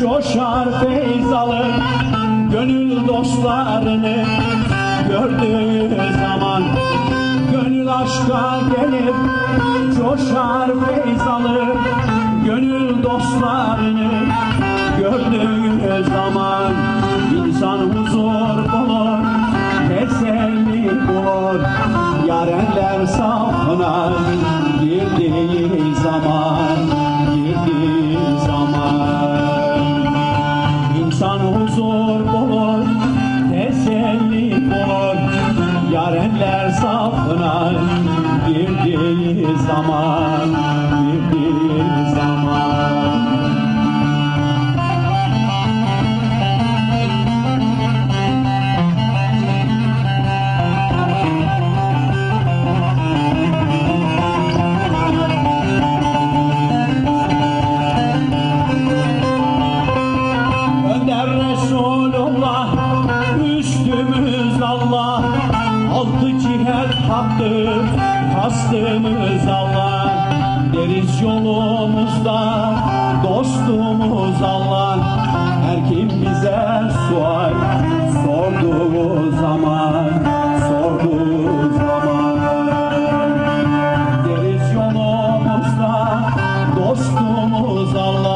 Coşar feyz alır Gönül dostlarını Gördüğü zaman Gönül aşka gelir Coşar feyz alır Gönül dostlarını Gördüğü zaman Yarenler safına Girdiği zaman Altı cihet hattı Kastımız Allah Deriz yolumuzda Dostumuz Allah Her kim bize sual Sorduğu zaman Sorduğu zaman. Deriz yolumuzda dostumuz Allah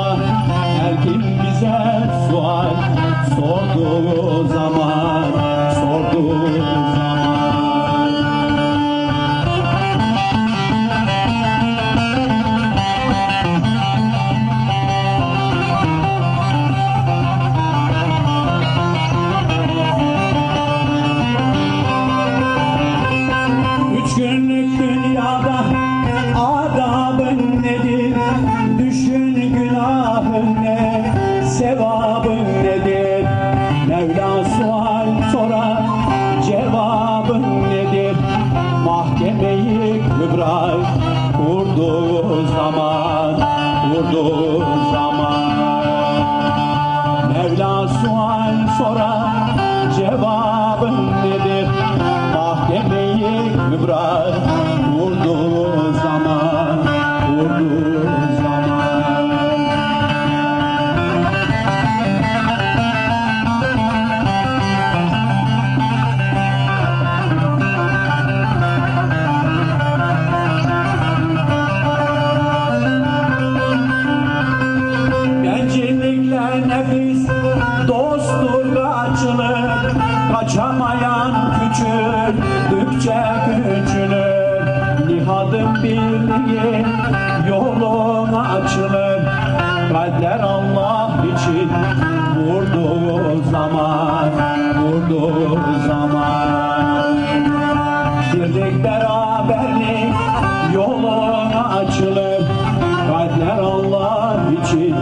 eyes. Kaçamayan küçüldükçe küçülür Nihadın birliği yolun açılır. Kader Allah için vurduğu zaman Vurduğu zaman. Birlik beraberlik yolun açılır. Kalpler Allah için